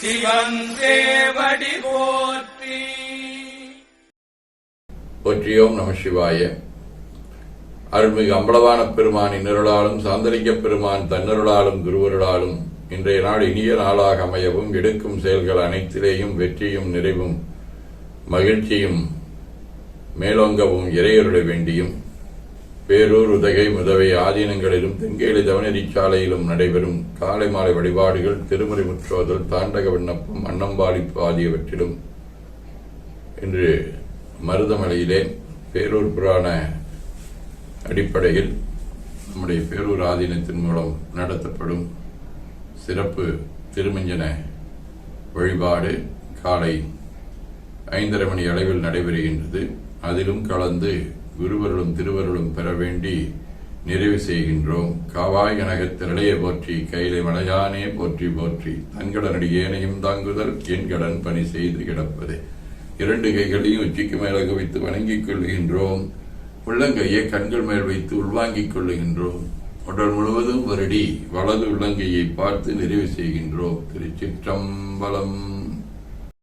சிவன் தேவடி போற்றி. போற்றியோம் நம சிவாய. அருள்மிகு அம்பலவான பெருமானின் நிரலாலும் சாந்தரிக்க பெருமான் தன்னருளாலும் குருவருளாலும் இன்றைய நாள் இனிய நாளாக அமையவும் எடுக்கும் செயல்கள் அனைத்திலேயும் வெற்றியும் நிறைவும் மகிழ்ச்சியும் மேலோங்கவும் இறையருட வேண்டியும். பேரூர் உதகை முதவை ஆதீனங்களிலும் தென்கேலி தவநெறி சாலையிலும் நடைபெறும் காலை மாலை வழிபாடுகள் திருமுறை முற்றோதல் தாண்டக விண்ணப்பம் அன்னம்பாளிப்பு ஆகியவற்றிலும் இன்று மருதமலையிலே பேரூர் புராண அடிப்படையில் நம்முடைய பேரூர் ஆதீனத்தின் மூலம் நடத்தப்படும் சிறப்பு திருமஞ்சன வழிபாடு காலை ஐந்தரை மணி அளவில் நடைபெறுகின்றது. அதிலும் கலந்து குருவருளும் திருவருளும் பெற வேண்டி நிறைவு செய்கின்றோம். காவாய் கனகத்திரளைய போற்றி கையிலை மலையானே போற்றி போற்றி. தன்கடனடி ஏனையும் தாங்குதல் என் கடன் பணி செய்து கிடப்பது. இரண்டு கைகளையும் உச்சிக்கு மேலே குவித்து வணங்கிக் கொள்கின்றோம் உள்ளங்கையை கண்கள் மேல் வைத்து உள்வாங்கிக் கொள்ளுகின்றோம். உடல் முழுவதும் வருடி வலது உள்ளங்கையை பார்த்து நிறைவு செய்கின்றோம். திருச்சிற்றம்பலம்.